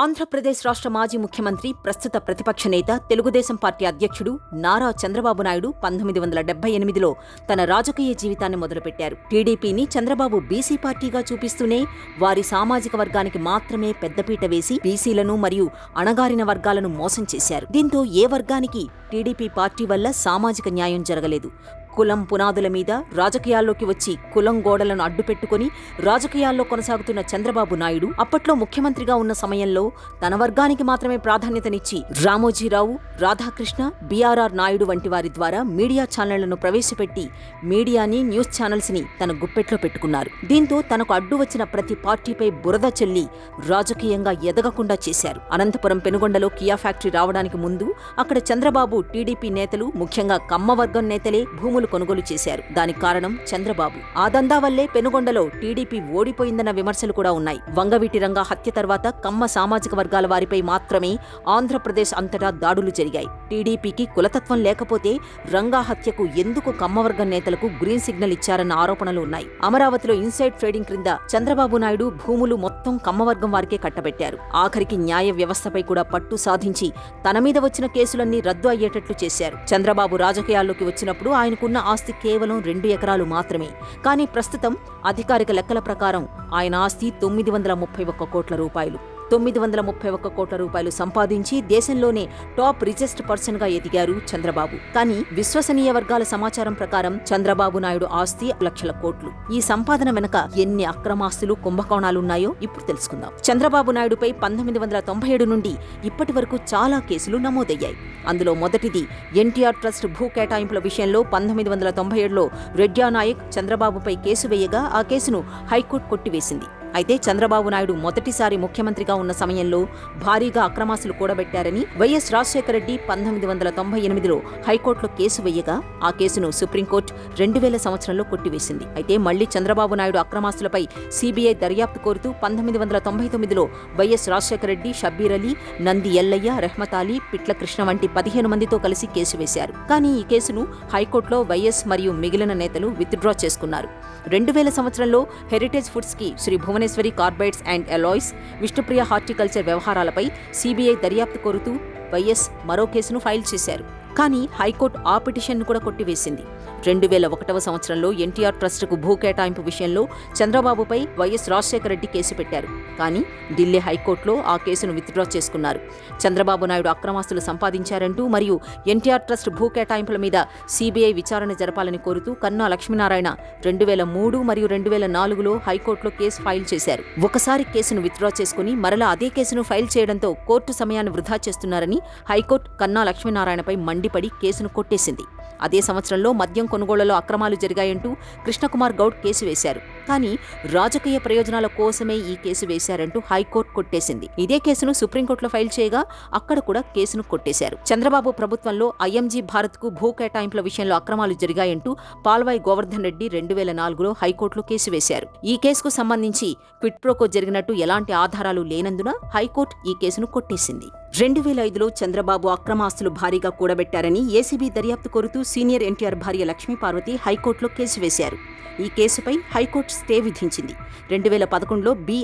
ఆంధ్రప్రదేశ్ రాష్ట్ర మాజీ ముఖ్యమంత్రి ప్రస్తుత ప్రతిపక్ష నేత తెలుగుదేశం పార్టీ అధ్యక్షుడు నారా చంద్రబాబు నాయుడు పంతొమ్మిది వందల డెబ్బై ఎనిమిదిలో తన రాజకీయ జీవితాన్ని మొదలుపెట్టారు. టీడీపీని చంద్రబాబు బీసీ పార్టీగా చూపిస్తూనే వారి సామాజిక వర్గానికి మాత్రమే పెద్దపీట వేసి బీసీలను మరియు అణగారిన వర్గాలను మోసం చేశారు. దీంతో ఏ వర్గానికి టీడీపీ పార్టీ వల్ల సామాజిక న్యాయం జరగలేదు. కులం పునాదుల మీద రాజకీయాల్లోకి వచ్చి కులం గోడలను అడ్డుపెట్టుకుని రాజకీయాల్లో కొనసాగుతున్న చంద్రబాబు నాయుడు అప్పట్లో ముఖ్యమంత్రిగా ఉన్న సమయంలో తన వర్గానికి మాత్రమే ప్రాధాన్యతనిచ్చి రామోజీరావు రాధాకృష్ణ బీఆర్ఆర్ నాయుడు వంటి వారి ద్వారా మీడియా ఛానళ్ళను ప్రవేశపెట్టి మీడియాని న్యూస్ ఛానల్స్ని తన గుప్పెట్లో పెట్టుకున్నారు. దీంతో తనకు అడ్డు వచ్చిన ప్రతి పార్టీపై బురద చెల్లి రాజకీయంగా ఎదగకుండా చేశారు. అనంతపురం పెనుగొండలో కియా ఫ్యాక్టరీ రావడానికి ముందు అక్కడ చంద్రబాబు టీడీపీ నేతలు ముఖ్యంగా కమ్మవర్గం నేతలే భూములు కొనుగోలు చేశారు. దానికి కారణం చంద్రబాబు. ఆ దందా వల్లే పెనుగొండలో టీడీపీ ఓడిపోయిందన్న విమర్శలు కూడా ఉన్నాయి. వంగవీటి రంగా హత్య తర్వాత కమ్మ సామాజిక వర్గాల వారిపై మాత్రమే ఆంధ్రప్రదేశ్ అంతటా దాడులు జరిగాయి. టీడీపీకి కులతత్వం లేకపోతే రంగా హత్యకు ఎందుకు కమ్మవర్గం నేతలకు గ్రీన్ సిగ్నల్ ఇచ్చారన్న ఆరోపణలు ఉన్నాయి. అమరావతిలో ఇన్సైడ్ ట్రేడింగ్ క్రింద చంద్రబాబు నాయుడు భూములు మొత్తం కమ్మవర్గం వారికే కట్టబెట్టారు. ఆఖరికి న్యాయ వ్యవస్థపై కూడా పట్టు సాధించి తన మీద వచ్చిన కేసులన్నీ రద్దు అయ్యేటట్లు చేశారు. చంద్రబాబు రాజకీయాల్లోకి వచ్చినప్పుడు ఆయనకున్న ఆస్తి కేవలం రెండు ఎకరాలు మాత్రమే. కానీ ప్రస్తుతం అధికారిక లెక్కల ప్రకారం ఆయన ఆస్తి తొమ్మిది వందల ముప్పై ఒక్క కోట్ల రూపాయలు. తొమ్మిది వందల ముప్పై ఒక్క కోట్ల రూపాయలు సంపాదించి దేశంలోనే టాప్ రిచెస్ట్ పర్సన్గా ఎదిగారు చంద్రబాబు. కానీ విశ్వసనీయ వర్గాల సమాచారం ప్రకారం చంద్రబాబు నాయుడు ఆస్తి లక్షల కోట్లు. ఈ సంపాదన వెనక ఎన్ని అక్రమాస్తులు కుంభకోణాలున్నాయో ఇప్పుడు తెలుసుకుందాం. చంద్రబాబు నాయుడుపై పంతొమ్మిది వందల తొంభై ఏడు నుండి ఇప్పటి వరకు చాలా కేసులు నమోదయ్యాయి. అందులో మొదటిది ఎన్టీఆర్ ట్రస్ట్ భూ కేటాయింపుల విషయంలో పంతొమ్మిది వందల తొంభై ఏడులో రెడ్యా నాయక్ చంద్రబాబుపై కేసు వేయగా ఆ కేసును హైకోర్టు కొట్టివేసింది. అయితే చంద్రబాబు నాయుడు మొదటిసారి ముఖ్యమంత్రిగా ఉన్న సమయంలో భారీగా అక్రమాసులు కూడబెట్టారని వైఎస్ రాజశేఖర రెడ్డి పంతొమ్మిది వందల తొంభై ఎనిమిదిలో హైకోర్టులో కేసు వేయగా ఆ కేసును సుప్రీంకోర్టు రెండు వేల సంవత్సరంలో కొట్టివేసింది. అయితే మళ్ళీ చంద్రబాబు నాయుడు అక్రమాస్తులపై సీబీఐ దర్యాప్తు కోరుతూ పంతొమ్మిది వందల తొంభై తొమ్మిదిలో వైఎస్ రాజశేఖర రెడ్డి షబ్బీర్ అలీ నంది ఎల్లయ్య రెహ్మత్ అలీ పిట్ల కృష్ణ వంటి పదిహేను మందితో కలిసి కేసు వేశారు. కానీ ఈ కేసును హైకోర్టులో వైఎస్ మరియు మిగిలిన నేతలు విత్డ్రా చేసుకున్నారు. రెండు వేల సంవత్సరంలో heritage ఫుడ్స్కి Shri Bhuvaneshwari carbides and alloys Vishnupriya horticulture వ్యవహారాలపై CBI దర్యాప్తు కోరుతూ వైఎస్ మరో కేసును ఫైల్ చేశారు. కానీ హైకోర్టు ఆ పిటిషన్ను కూడా కొట్టివేసింది. రెండు వేల ఒకటవ సంవత్సరంలో ఎన్టీఆర్ ట్రస్టుకు భూ కేటాయింపు విషయంలో చంద్రబాబుపై వైఎస్ రాజశేఖర రెడ్డి కేసు పెట్టారు. కానీ ఢిల్లీ హైకోర్టులో ఆ కేసును విత్డ్రా చేసుకున్నారు. చంద్రబాబు నాయుడు అక్రమాస్తులు సంపాదించారంటూ మరియు ఎన్టీఆర్ ట్రస్ట్ భూ కేటాయింపుల మీద సీబీఐ విచారణ జరపాలని కోరుతూ కన్నా లక్ష్మీనారాయణ రెండు వేల మూడు మరియు రెండు వేల నాలుగులో హైకోర్టులో కేసు ఫైల్ చేశారు. ఒకసారి కేసును విత్డ్రా చేసుకుని మరలా అదే కేసును ఫైల్ చేయడంతో కోర్టు సమయాన్ని వృధా చేస్తున్నారని హైకోర్టు కన్నా లక్ష్మీనారాయణపై మండిపడి కేసును కొట్టేసింది. అదే సంవత్సరంలో మద్యం కొనుగోళ్ళలో అక్రమాలు జరిగాయంటూ కృష్ణకుమార్ గౌడ్ కేసు వేశారు. కానీ రాజకీయ ప్రయోజనాల కోసమే ఈ కేసు వేశారంటూ హైకోర్టు కొట్టేసింది. ఇదే కేసును సుప్రీంకోర్టులో ఫైల్ చేయగా అక్కడ కూడా కేసును కొట్టేశారు. చంద్రబాబు ప్రభుత్వంలో ఐఎంజీ భారత్కు భూ కేటాయింపుల విషయంలో అక్రమాలు జరిగాయంటూ పాల్వాయి గోవర్ధన్ రెడ్డి రెండు వేల నాలుగులో హైకోర్టులో కేసు వేశారు. ఈ కేసుకు సంబంధించి క్విట్ ప్రోకో జరిగినట్టు ఎలాంటి ఆధారాలు లేనందున హైకోర్టు ఈ కేసును కొట్టేసింది. రెండు వేల ఐదులో చంద్రబాబు అక్రమాస్తులు భారీగా కూడబెట్టారని ఏసీబీ దర్యాప్తు కోరుతూ సీనియర్ ఎన్టీఆర్ భార్య లక్ష్మీపార్వతి హైకోర్టులో కేసు వేశారు. ఈ కేసుపై హైకోర్టు స్టే విధించింది. రెండు వేల పదకొండులో బి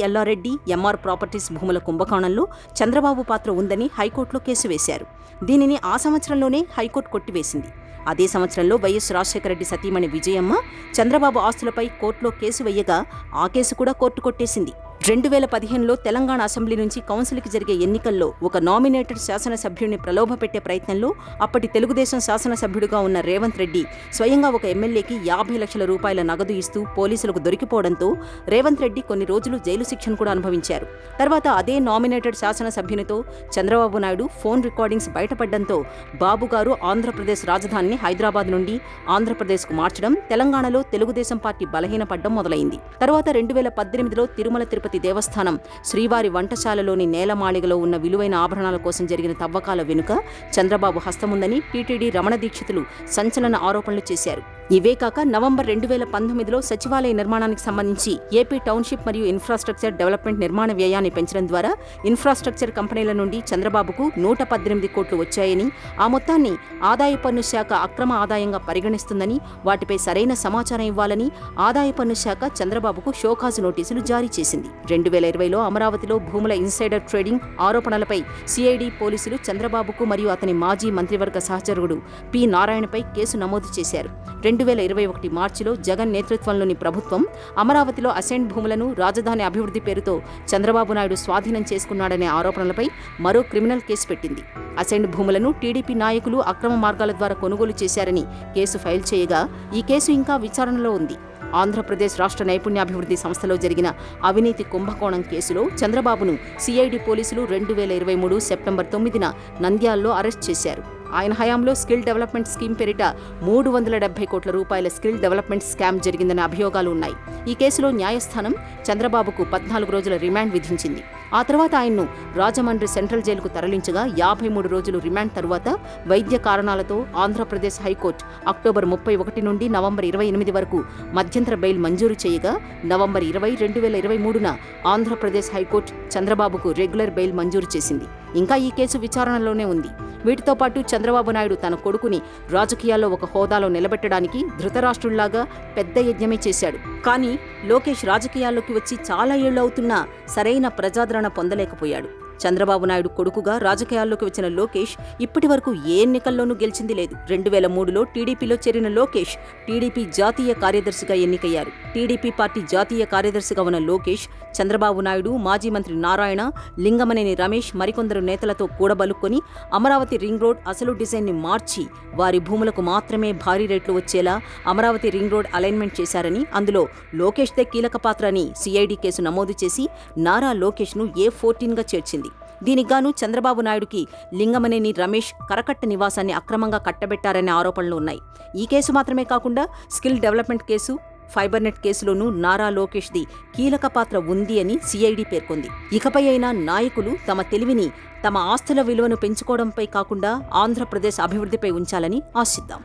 ఎంఆర్ ప్రాపర్టీస్ భూముల కుంభకోణంలో చంద్రబాబు పాత్ర ఉందని హైకోర్టులో కేసు వేశారు. దీనిని ఆ సంవత్సరంలోనే హైకోర్టు కొట్టివేసింది. అదే సంవత్సరంలో వైఎస్ రాజశేఖర రెడ్డి సతీమణి విజయమ్మ చంద్రబాబు ఆస్తులపై కోర్టులో కేసు వేయగా ఆ కేసు కూడా కోర్టు కొట్టేసింది. రెండు వేల పదిహేనులో తెలంగాణ అసెంబ్లీ నుంచి కౌన్సిల్కి జరిగే ఎన్నికల్లో ఒక నామినేటెడ్ శాసనసభ్యుడిని ప్రలోభపెట్టే ప్రయత్నంలో అప్పటి తెలుగుదేశం శాసనసభ్యుడిగా ఉన్న రేవంత్ రెడ్డి స్వయంగా ఒక ఎమ్మెల్యేకి యాభై లక్షల రూపాయల నగదు ఇస్తూ పోలీసులకు దొరికిపోవడంతో రేవంత్ రెడ్డి కొన్ని రోజులు జైలు శిక్షను కూడా అనుభవించారు. తర్వాత అదే నామినేటెడ్ శాసనసభ్యునితో చంద్రబాబు నాయుడు ఫోన్ రికార్డింగ్స్ బయటపడడంతో బాబు గారు ఆంధ్రప్రదేశ్ రాజధానిని హైదరాబాద్ నుండి ఆంధ్రప్రదేశ్కు మార్చడం తెలంగాణలో తెలుగుదేశం పార్టీ బలహీనపడడం మొదలైంది. తర్వాత రెండు వేల పద్దెనిమిదిలో తిరుమల తిరుపతి దేవస్థానం. శ్రీవారి వంటశాలలోని నేలమాళిగలో ఉన్న విలువైన ఆభరణాల కోసం జరిగిన తవ్వకాల వెనుక చంద్రబాబు హస్తముందని టీటీడీ రమణ దీక్షితులు సంచలన ఆరోపణలు చేశారు. ఇవే కాక నవంబర్ రెండు వేల పంతొమ్మిదిలో సచివాలయ నిర్మాణానికి సంబంధించి ఏపీ టౌన్షిప్ మరియు ఇన్ఫ్రాస్ట్రక్చర్ డెవలప్మెంట్ నిర్మాణ వ్యయాన్ని పెంచడం ద్వారా ఇన్ఫ్రాస్ట్రక్చర్ కంపెనీల నుండి చంద్రబాబుకు నూట పద్దెనిమిది కోట్లు వచ్చాయని ఆ మొత్తాన్ని ఆదాయ పన్ను శాఖ అక్రమ ఆదాయంగా పరిగణిస్తుందని వాటిపై సరైన సమాచారం ఇవ్వాలని ఆదాయ పన్ను శాఖ చంద్రబాబుకు షోకాజు నోటీసులు జారీ చేసింది. రెండు వేల ఇరవైలో అమరావతిలో భూముల ఇన్సైడర్ ట్రేడింగ్ ఆరోపణలపై సిఐడి పోలీసులు చంద్రబాబుకు మరియు అతని మాజీ మంత్రివర్గ సహచరుడు పి నారాయణపై కేసు నమోదు చేశారు. రెండు రెండు వేల ఇరవై ఒకటి మార్చిలో జగన్ నేతృత్వంలోని ప్రభుత్వం అమరావతిలో అసెంట్ భూములను రాజధాని అభివృద్ధి పేరుతో చంద్రబాబు నాయుడు స్వాధీనం చేసుకున్నాడనే ఆరోపణలపై మరో క్రిమినల్ కేసు పెట్టింది. అసెంట్ భూములను టీడీపీ నాయకులు అక్రమ మార్గాల ద్వారా కొనుగోలు చేశారని కేసు ఫైల్ చేయగా ఈ కేసు ఇంకా విచారణలో ఉంది. ఆంధ్రప్రదేశ్ రాష్ట్ర నైపుణ్యాభివృద్ధి సంస్థలో జరిగిన అవినీతి కుంభకోణం కేసులో చంద్రబాబును సిఐడి పోలీసులు రెండు వేల ఇరవై మూడు సెప్టెంబర్ తొమ్మిదిన నంద్యాలలో అరెస్ట్ చేశారు. ఆయన హయాంలో స్కిల్ డెవలప్మెంట్ స్కీమ్ పేరిట మూడు వందల డెబ్బై కోట్ల రూపాయల స్కిల్ డెవలప్మెంట్ స్కామ్ జరిగిందన్న అభియోగాలు ఉన్నాయి. ఈ కేసులో న్యాయస్థానం చంద్రబాబుకు పద్నాలుగు రోజుల రిమాండ్ విధించింది. ఆ తర్వాత ఆయన్ను రాజమండ్రి సెంట్రల్ జైలుకు తరలించగా యాభై మూడు రోజులు రిమాండ్ తరువాత వైద్య కారణాలతో ఆంధ్రప్రదేశ్ హైకోర్టు అక్టోబర్ ముప్పై ఒకటి నుండి నవంబర్ ఇరవై ఎనిమిది వరకు మధ్యంతర బెయిల్ మంజూరు చేయగా నవంబర్ ఇరవై రెండు వేల ఇరవై మూడున ఆంధ్రప్రదేశ్ హైకోర్టు చంద్రబాబుకు రెగ్యులర్ బెయిల్ మంజూరు చేసింది. ఇంకా ఈ కేసు విచారణలోనే ఉంది. వీటితో పాటు చంద్రబాబు నాయుడు తన కొడుకుని రాజకీయాల్లో ఒక హోదాలో నిలబెట్టడానికి ధృతరాష్ట్రుల్లాగా పెద్ద యజ్ఞమే చేశాడు. కానీ లోకేష్ రాజకీయాల్లోకి వచ్చి చాలా ఏళ్ళవుతున్నా సరైన ప్రజాదరణ పొందలేకపోయాడు. చంద్రబాబు నాయుడు కొడుకుగా రాజకీయాల్లోకి వచ్చిన లోకేష్ ఇప్పటి వరకు ఏ ఎన్నికల్లోనూ గెలిచింది లేదు. రెండు వేల మూడులో టీడీపీలో చేరిన లోకేష్ టీడీపీ జాతీయ కార్యదర్శిగా ఎన్నికయ్యారు. టీడీపీ పార్టీ జాతీయ కార్యదర్శిగా ఉన్న లోకేష్ చంద్రబాబు నాయుడు మాజీ మంత్రి నారాయణ లింగమనేని రమేష్ మరికొందరు నేతలతో కూడబలుక్కొని అమరావతి రింగ్ రోడ్ అసలు డిజైన్ని మార్చి వారి భూములకు మాత్రమే భారీ రేట్లు వచ్చేలా అమరావతి రింగ్ రోడ్ అలైన్మెంట్ చేశారని అందులో లోకేష్దే కీలక పాత్ర అని సిఐడి కేసు నమోదు చేసి నారా లోకేష్ను ఏ ఫోర్టీన్గా చేర్చింది. దీనికిగాను చంద్రబాబు నాయుడుకి లింగమనేని రమేష్ కరకట్ట నివాసాన్ని అక్రమంగా కట్టబెట్టారనే ఆరోపణలు ఉన్నాయి. ఈ కేసు మాత్రమే కాకుండా స్కిల్ డెవలప్మెంట్ కేసు ఫైబర్నెట్ కేసులోనూ నారా లోకేష్ది కీలక పాత్ర ఉంది అని సిఐడి పేర్కొంది. ఇకపై అయినా నాయకులు తమ తెలివిని తమ ఆస్తుల విలువను పెంచుకోవడంపై కాకుండా ఆంధ్రప్రదేశ్ అభివృద్ధిపై ఉంచాలని ఆశిద్దాం.